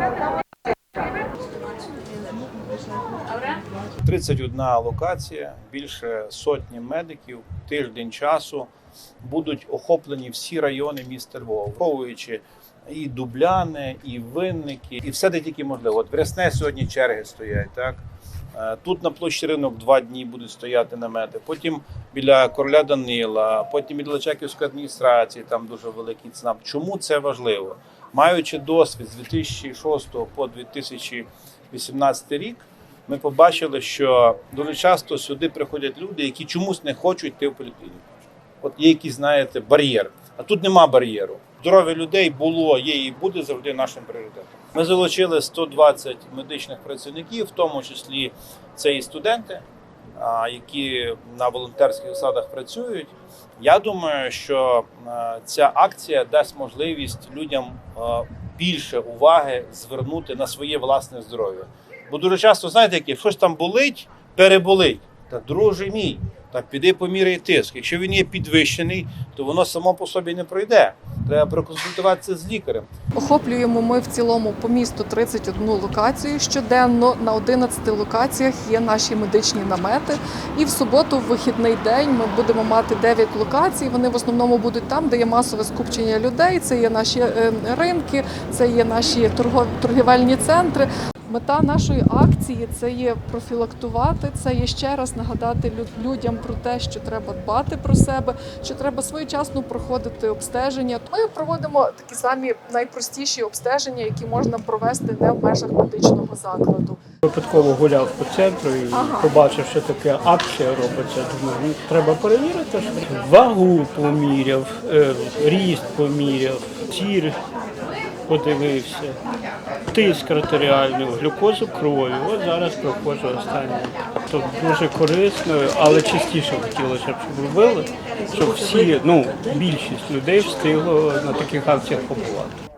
– 31 локація, більше сотні медиків, тиждень часу будуть охоплені всі райони міста Львова, враховуючи і дубляни, і винники, і все де тільки можливо. От Рясне сьогодні черги стоять. Так Е, тут на площі ринок два дні будуть стояти намети. Потім біля короля Данила, потім біля Личаківської адміністрації. Там дуже великий ЦНАП. Чому це важливо? Маючи досвід з 2006 по 2018 рік, ми побачили, що дуже часто сюди приходять люди, які чомусь не хочуть йти в поліклініку. От є якийсь, знаєте, бар'єр. А тут нема бар'єру. Здоров'я людей було, є і буде завжди нашим пріоритетом. Ми залучили 120 медичних працівників, в тому числі це і студенти, які на волонтерських засадах працюють. Я думаю, що е, ця акція дасть можливість людям е, більше уваги звернути на своє власне здоров'я. Бо дуже часто, знаєте, які щось там болить, переболить. Та друже мій, та піди поміряй тиск. Якщо він є підвищений, то воно само по собі не пройде. Треба проконсультуватися з лікарем. Охоплюємо ми в цілому по місту 31 локацію. Щоденно на 11 локаціях є наші медичні намети. І в суботу, в вихідний день, ми будемо мати 9 локацій. Вони в основному будуть там, де є масове скупчення людей. Це є наші е, ринки, це є наші торгівельні центри. Мета нашої акції це є профілактувати, це є ще раз нагадати лю- людям про те, що треба дбати про себе, що треба своєчасно проходити обстеження. Ми проводимо такі самі найпростіші обстеження, які можна провести не в межах медичного закладу. Випадково гуляв по центру і Ага. побачив, що таке акція робиться. Думаю, ну, треба перевірити. що Вагу поміряв, е, ріст поміряв, тір подивився, тиск артеріальний, глюкозу крові. От зараз проходжу останнє. Тобто дуже корисно, але частіше хотілося, б, щоб робили, щоб всі, ну, більшість людей встигло на таких акціях побувати.